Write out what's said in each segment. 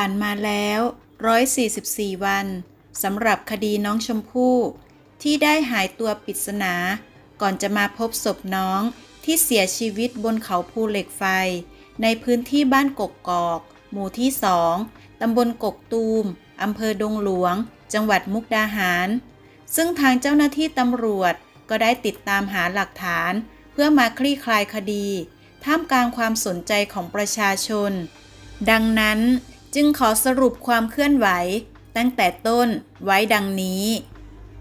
ผ่านมาแล้ว 144 วันสำหรับคดีน้องชมพู่ ที่ได้หายตัวปริศนา ก่อนจะมาพบศพน้องที่เสียชีวิตบนเขาภูเหล็กไฟ ในพื้นที่บ้านกกกอก หมู่ที่สองตำบลกกตูมอำเภอดงหลวง จังหวัดมุกดาหาร ซึ่งทางเจ้าหน้าที่ตำรวจก็ได้ติดตามหาหลักฐาน เพื่อมาคลี่คลายคดี ท่ามกลางความสนใจของประชาชน ดังนั้น จึงขอสรุปความเคลื่อนไหว ตั้งแต่ต้นไว้ดังนี้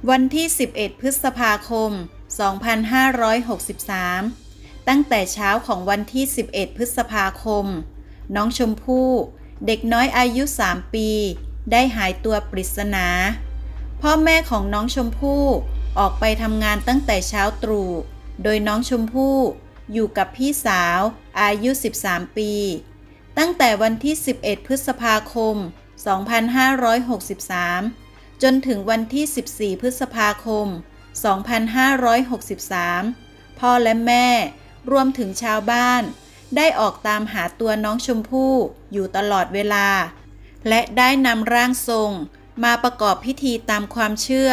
วันที่ 11 พฤษภาคม 2563 ตั้งแต่เช้าของวันที่ 11 พฤษภาคม น้องชมพู่เด็กน้อยอายุ 3 ปี ได้หายตัวปริศนา พ่อแม่ของน้องชมพู่ออกไปทำงานตั้งแต่เช้าตรู่ โดยน้องชมพู่อยู่กับพี่สาวอายุ 13 ปี ตั้งแต่วันที่ 11 พฤษภาคม 2563 จนถึงวันที่ 14 พฤษภาคม 2563 พ่อและแม่ รวมถึงชาวบ้าน ได้ออกตามหาตัวน้องชมพู่อยู่ตลอดเวลา และได้นำร่างทรงมาประกอบพิธีตามความเชื่อ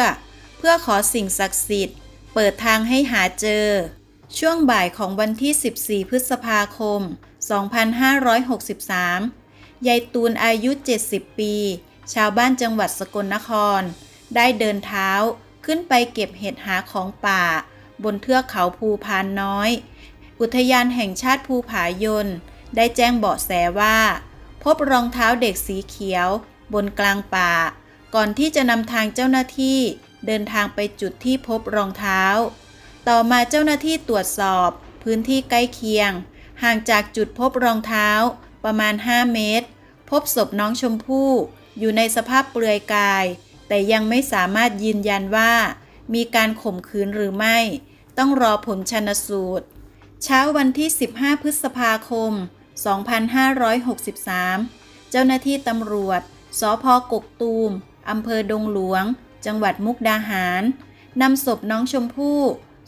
เพื่อขอสิ่งศักดิ์สิทธิ์ เปิดทางให้หาเจอ ช่วงบ่ายของวันที่ 14 พฤษภาคม 2563 ยายตูนอายุ 70 ปี ชาวบ้านจังหวัดสกลนคร ได้เดินเท้าขึ้นไปเก็บเห็ดหาของป่า บนเทือกเขาภูพานน้อย อุทยานแห่งชาติภูผายน ได้แจ้งเบาะแสว่า พบรองเท้าเด็กสีเขียว บนกลางป่า ก่อนที่จะนำทางเจ้าหน้าที่ เดินทางไปจุดที่พบรองเท้า ต่อมาเจ้าหน้าที่ตรวจสอบ พื้นที่ใกล้เคียง ห่างจากจุดพบรองเท้า ประมาณ 5 เมตร พบศพน้องชมพู่ อยู่ในสภาพเปลือยกาย แต่ยังไม่สามารถยืนยันว่า มีการข่มขืนหรือไม่ ต้องรอผลชันสูตร เช้าวันที่ 15 พฤษภาคม 2563 เจ้าหน้าที่ตำรวจ สพกกตูมอำเภอดงหลวง จังหวัดมุกดาหารนำศพน้องชมพู่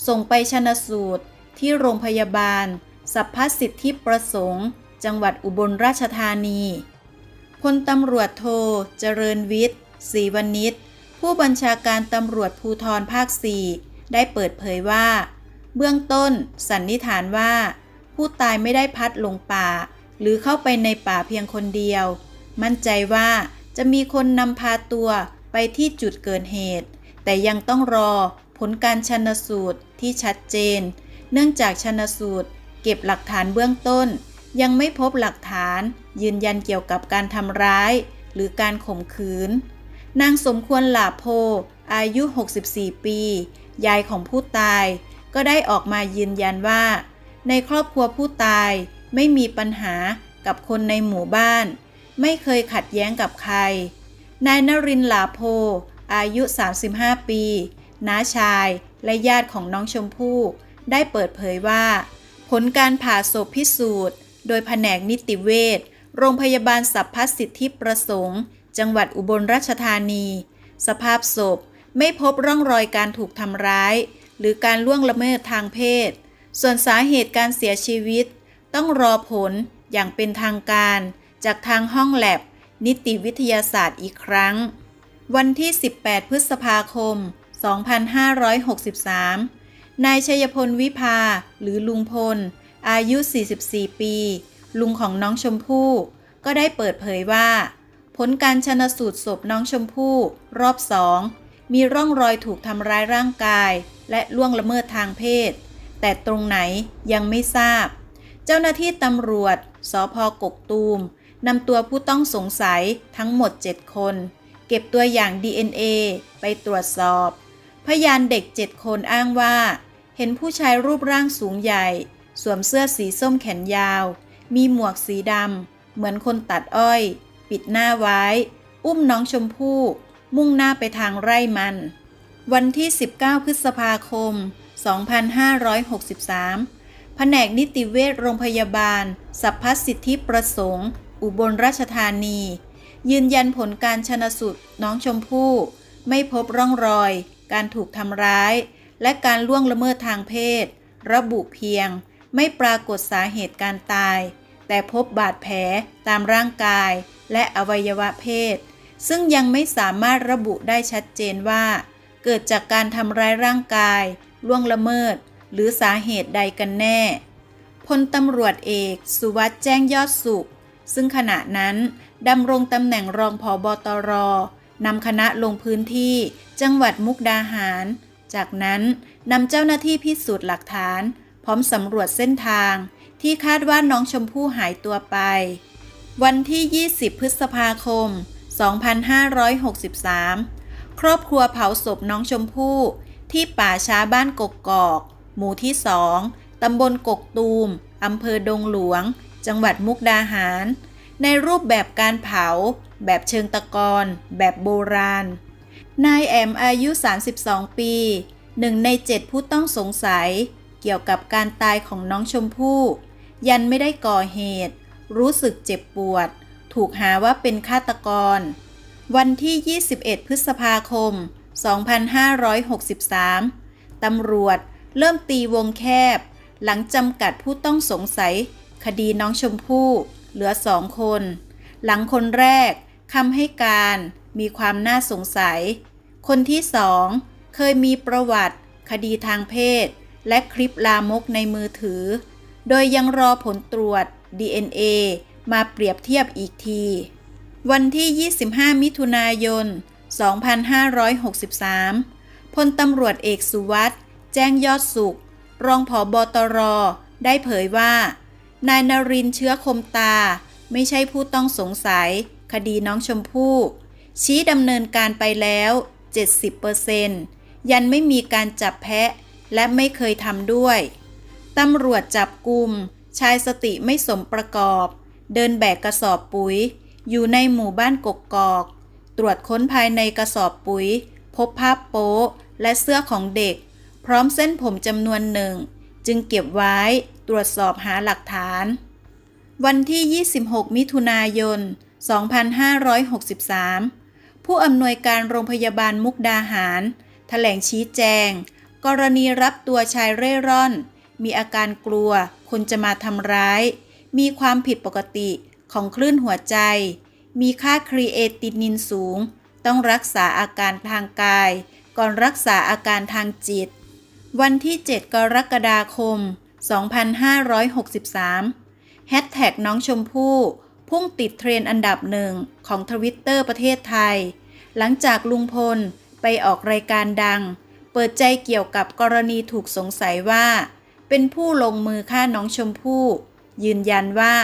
ส่งไปชนสูตรที่โรงพยาบาลสัพพสิทธิประสงค์ จังหวัดอุบลราชธานีพลตำรวจโท เจริญวิทย์ศรีวณิชผู้บัญชาการตำรวจภูธรภาค 4 ได้เปิดเผยว่า เบื้องต้นสันนิษฐานว่า ผู้ตายไม่ได้พัดลงป่า หรือเข้าไปในป่าเพียงคนเดียว มั่นใจว่าจะมีคนนำพาตัวไปที่จุดเกิดเหตุ แต่ยังต้องรอผลการชันสูตร ที่ชัดเจน เนื่องจากชนสูตร เก็บหลักฐานเบื้องต้น ยังไม่พบหลักฐานยืนยันเกี่ยวกับการทำร้าย หรือการข่มขืน นางสมควรหลาโพ อายุ 64 ปี ยายของผู้ตาย ก็ได้ออกมายืนยันว่า ในครอบครัวผู้ตายไม่มีปัญหากับคนในหมู่บ้าน ไม่เคยขัดแย้งกับใคร นายนรินหลาโพ อายุ 35 ปี น้าชาย และญาติของน้องชมพู่ ได้เปิดเผยว่า ผลการผ่าศพพิสูจน์ โดยแผนกนิติเวชโรงพยาบาลสัพพสิทธิประสงค์ จังหวัดอุบลราชธานี สภาพศพไม่พบร่องรอยการถูกทำร้าย หรือการล่วงละเมิดทางเพศ ส่วนสาเหตุการเสียชีวิต ต้องรอผลอย่างเป็นทางการ จากทางห้องแลบนิติวิทยาศาสตร์อีกครั้ง วันที่ 18 พฤษภาคม 2563 นายชัยพลวิภา หรือลุงพล อายุ 44 ปี ลุงของน้องชมพู่ ก็ได้เปิดเผยว่า ผลการชนสูตรศพน้องชมพู่รอบสอง มีร่องรอยถูกทำร้ายร่างกาย และล่วงละเมิดทางเพศ แต่ตรงไหนยังไม่ทราบ เจ้าหน้าที่ตำรวจ สพกกตูมนำตัวผู้ต้องสงสัยทั้งหมด 7 คน เก็บตัวอย่าง DNA ไปตรวจสอบ พยานเด็ก7คนอ้างว่า เห็นผู้ชายรูปร่างสูงใหญ่ สวมเสื้อสีส้มแขนยาว มีหมวกสีดำเหมือนคนตัดอ้อย ปิดหน้าไว้ อุ้มน้องชมพู่ มุ่งหน้าไปทางไร่มัน วันที่ 19 พฤษภาคม 2563 แผนกนิติเวชโรงพยาบาล สัพพสิทธิประสงค์ อุบลราชธานี ยืนยันผลการชนสูตรน้องชมพู่ ไม่พบร่องรอย การถูกทำร้าย และการล่วงละเมิดทางเพศ ระบุเพียง ไม่ปรากฏสาเหตุการตาย แต่พบบาดแผลตามร่างกาย และอวัยวะเพศ ซึ่งยังไม่สามารถระบุได้ชัดเจนว่า เกิดจากการทำร้ายร่างกาย ล่วงละเมิด หรือสาเหตุใดกันแน่พลตำรวจเอกสุวัสด์แจ้งยอดสุข ซึ่งขณะนั้นดำรงตำแหน่งรองผอบอตรนำคณะลงพื้นที่ จังหวัดมุกดาหาร จากนั้นนำเจ้าหน้าที่พิสูจน์หลักฐาน พร้อมสำรวจเส้นทาง ที่คาดว่าน้องชมพู่หายตัวไป วันที่ 20 พฤษภาคม 2563 ครอบครัวเผาศพน้องชมพู่ที่ป่าช้าบ้านกกกอก หมู่ที่สองตำบลกกตูมอำเภอดงหลวง จังหวัดมุกดาหาร ในรูปแบบการเผา แบบเชิงตะกอน แบบโบราณ นายแอมอายุ 32 ปีหนึ่งในเจ็ดผู้ต้องสงสัย เกี่ยวกับการตายของน้องชมพู่ ยันไม่ได้ก่อเหตุ รู้สึกเจ็บปวด ถูกหาว่าเป็นฆาตกร วันที่ 21 พฤษภาคม 2563 ตำรวจเริ่มตีวงแคบ หลังจำกัดผู้ต้องสงสัย คดีน้องชมพู่ เหลือสองคน หลังคนแรก คำให้การมีความน่าสงสัย คนที่สองเคยมีประวัติ คดีทางเพศ และคลิปลามกในมือถือ โดยยังรอผลตรวจ DNA มาเปรียบเทียบอีกที วันที่ 25 มิถุนายน 2563 พลตำรวจเอกสุวัสด์แจ้งยอดสุข รองผอบอตร ได้เผยว่า นายนรินทร์เชื้อคมตา ไม่ใช่ผู้ต้องสงสัย คดีน้องชมพู่ ชี้ดำเนินการไปแล้ว 70%ยันไม่มีการจับแพะ และไม่เคยทำด้วยตำรวจจับกลุ่มชายสติไม่สมประกอบ เดินแบกกระสอบปุ๋ย อยู่ในหมู่บ้านกกกอก ตรวจค้นภายในกระสอบปุ๋ย พบภาพโป๊และเสื้อของเด็ก พร้อมเส้นผมจำนวนหนึ่ง จึงเก็บไว้ตรวจสอบหาหลักฐาน วันที่ 26 มิถุนายน 2563 ผู้อำนวยการโรงพยาบาลมุกดาหารแถลงชี้แจง กรณีรับตัวชายเร่ร่อน มีอาการกลัว คนจะมาทำร้าย มีความผิดปกติของคลื่นหัวใจ มีค่าครีเอตินินสูง ต้องรักษาอาการทางกาย ก่อนรักษาอาการทางจิต วันที่ 7 กรกฎาคม 2563แฮชแท็กน้องชมพู่ พุ่งติดเทรนด์อันดับหนึ่งของทวิตเตอร์ประเทศไทย หลังจากลุงพลไปออกรายการดัง เปิดใจเกี่ยวกับกรณีถูกสงสัยว่า เป็นผู้ลงมือฆ่าน้องชมพู่ ยืนยันว่า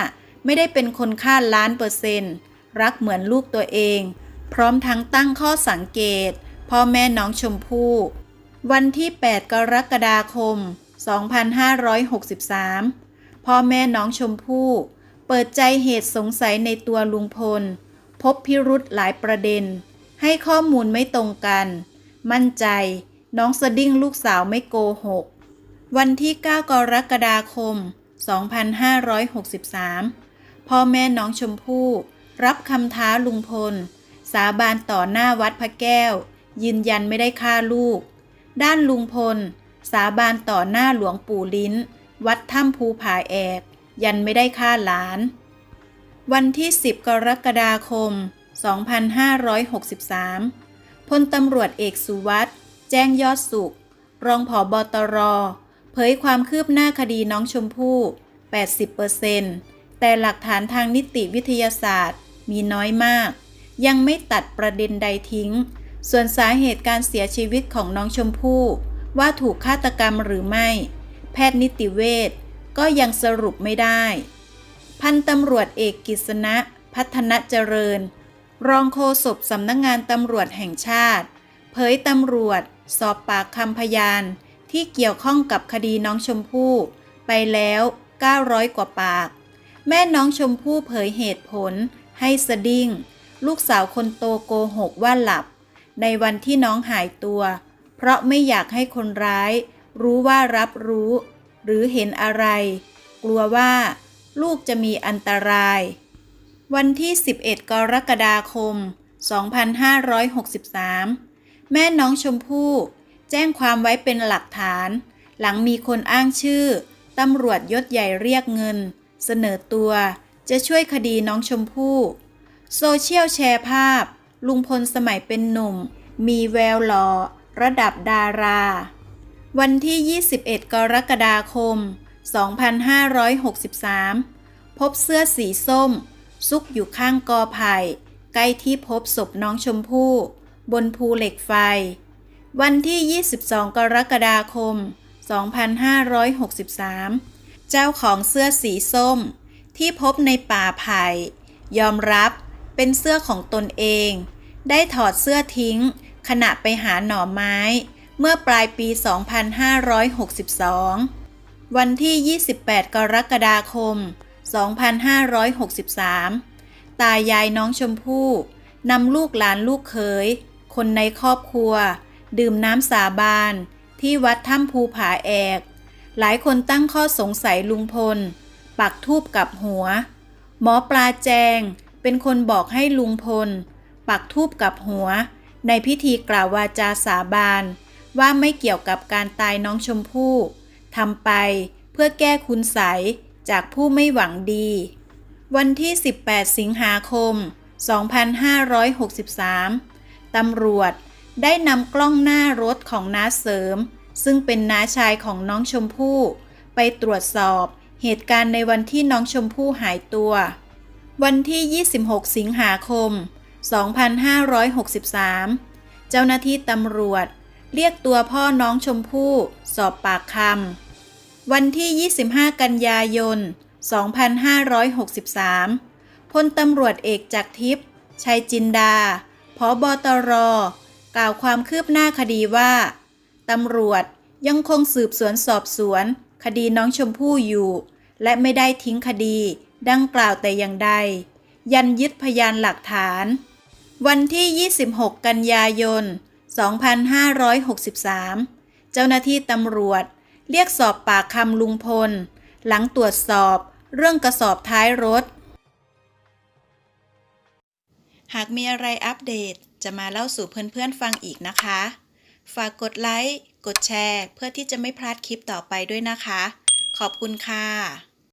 ไม่ได้เป็นคนฆ่าล้านเปอร์เซนต์รักเหมือนลูกตัวเอง พร้อมทั้งตั้งข้อสังเกต พ่อแม่น้องชมพู่วันที่ 8 กรกฎาคม 2563 พ่อแม่น้องชมพู่ เปิดใจเหตุสงสัยในตัวลุงพล พบพิรุธหลายประเด็น ให้ข้อมูลไม่ตรงกัน มั่นใจ น้องสดิ้งลูกสาวไม่โกหก วันที่ 9 กรกฎาคม 2563 พ่อแม่น้องชมพู่ รับคำท้าลุงพล สาบานต่อหน้าวัดพระแก้ว ยืนยันไม่ได้ฆ่าลูก ด้านลุงพล สาบานต่อหน้าหลวงปู่ลิ้น วัดถ้ำภูผาแอก ยันไม่ได้ฆ่าหลาน วันที่ 10 กรกฎาคม 2563 พลตำรวจเอกสุวัสด์แจ้งยอดสุข รองผอบอตร เผยความคืบหน้าคดีน้องชมพู่ 80%แต่หลักฐานทางนิติวิทยาศาสตร์มีน้อยมาก ยังไม่ตัดประเด็นใดทิ้ง ส่วนสาเหตุการเสียชีวิตของน้องชมพู่ ว่าถูกฆาตกรรมหรือไม่ แพทย์นิติเวช ก็ยังสรุปไม่ได้ พันตำรวจเอกกิษณะ พัฒนเจริญ รองโฆษกสำนักงงานตำรวจแห่งชาติ เผยตำรวจ สอบปากคำพยาน ที่เกี่ยวข้องกับคดีน้องชมพู่ไปแล้ว 900 กว่าปาก แม่น้องชมพู่เผยเหตุผล ให้สดิ้ง ลูกสาวคนโตโกหกว่าหลับ ในวันที่น้องหายตัว เพราะไม่อยากให้คนร้าย รู้ว่ารับรู้ หรือเห็นอะไร กลัวว่าลูกจะมีอันตราย วันที่ 11 กรกฎาคม 2563 แม่น้องชมพู่แจ้งความไว้เป็นหลักฐาน หลังมีคนอ้างชื่อตำรวจยศใหญ่เรียกเงิน เสนอตัวจะช่วยคดีน้องชมพู่ โซเชียลแชร์ภาพ ลุงพลสมัยเป็นหนุ่ม มีแววหล่อระดับดารา วันที่ 21 กรกฎาคม 2563 พบเสื้อสีส้ม ซุกอยู่ข้างกอไผ่ ใกล้ที่พบศพน้องชมพู่ บนภูเหล็กไฟ วันที่ 22 กรกฎาคม 2563 เจ้าของเสื้อสีส้ม ที่พบในป่าไผ่ ยอมรับเป็นเสื้อของตนเอง ได้ถอดเสื้อทิ้ง ขณะไปหาหน่อไม้ เมื่อปลายปี 2562 วันที่ 28 กรกฎาคม 2563 ตายายน้องชมพู่นำลูกหลานลูกเขย คนในครอบครัว ดื่มน้ำสาบาน ที่วัดถ้ำภูผาแอก หลายคนตั้งข้อสงสัยลุงพล ปักทูบกับหัว หมอปลาแจงเป็นคนบอกให้ลุงพล ปักทูบกับหัว ในพิธีกล่าววาจาสาบาน ว่าไม่เกี่ยวกับการตายน้องชมพู่ทำไปเพื่อแก้คุณใสจากผู้ไม่หวังดี วันที่ 18 สิงหาคม 2563 ตำรวจได้นำกล้องหน้ารถของน้าเสริม ซึ่งเป็นน้าชายของน้องชมพู่ ไปตรวจสอบเหตุการณ์ในวันที่น้องชมพู่หายตัว วันที่ 26 สิงหาคม 2563 เจ้าหน้าที่ตำรวจ เรียกตัวพ่อน้องชมพู่ สอบปากคำวันที่ 25 กันยายน 2563 พลตำรวจเอกจากทิพย์ชัยจินดาพบตร กล่าวความคืบหน้าคดีว่า ตำรวจยังคงสืบสวนสอบสวน คดีน้องชมพู่อยู่ และไม่ได้ทิ้งคดี ดังกล่าวแต่อย่างใด ยันยึดพยานหลักฐาน วันที่ 26 กันยายน 2563 เจ้าหน้าที่ตำรวจ เรียกสอบปากคำลุงพล หลังตรวจสอบเรื่องกระสอบท้ายรถ หากมีอะไรอัปเดตจะมาเล่าสู่เพื่อนๆฟังอีกนะคะ ฝากกดไลค์ กดแชร์ เพื่อที่จะไม่พลาดคลิปต่อไปด้วยนะคะ ขอบคุณค่ะ